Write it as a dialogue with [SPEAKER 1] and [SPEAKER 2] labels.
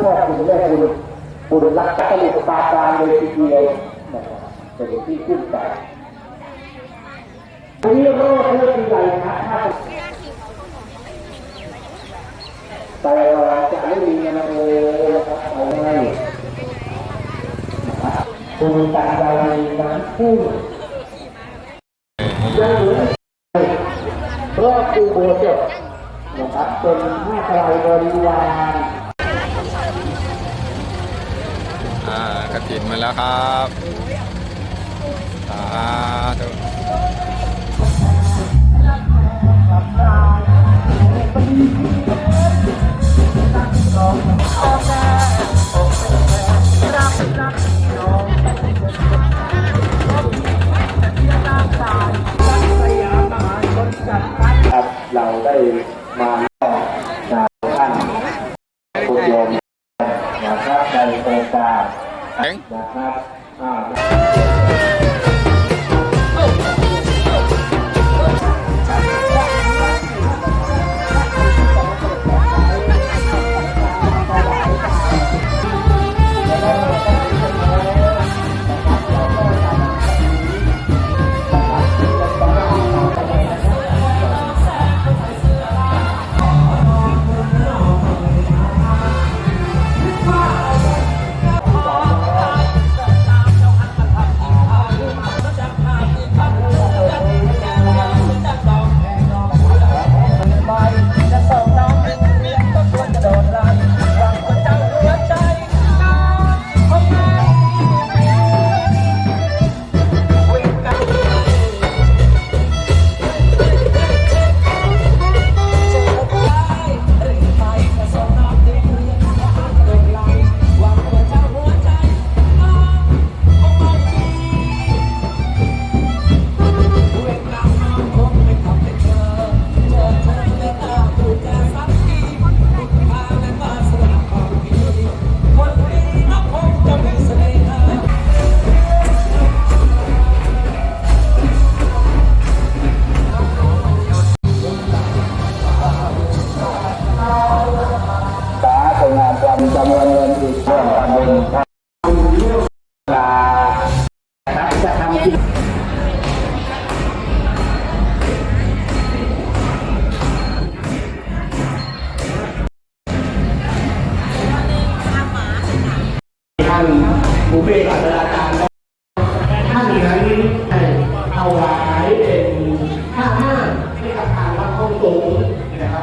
[SPEAKER 1] พ่อคุณแม่คุณบุรุษรักษาลิปาการเลยทีเดียวนะครับเป็นที่ขึ้นใจวันนี้โรคเรื่องที่ใหญ่นะถ้าแต่เราจะไม่มีเงินเลยนะครับเอาไว้นะครับคุณตาใจน้ำพุ่งยังเหลือรอบคูโบเจ็ดนะครับเป็นห้าทลายบริวาร
[SPEAKER 2] อ่า กินมาแล้วครับสาธุ
[SPEAKER 1] ครับเราได้มานาท่านผู้ชมนะครับในโครงการ
[SPEAKER 2] เอ็งา
[SPEAKER 1] นจำจำนวนเงินอีกเรื่องการเงินครับลาครับจะทำที่ท่านผู้เป็นอาจารย์ท่านนั้นเอาไว้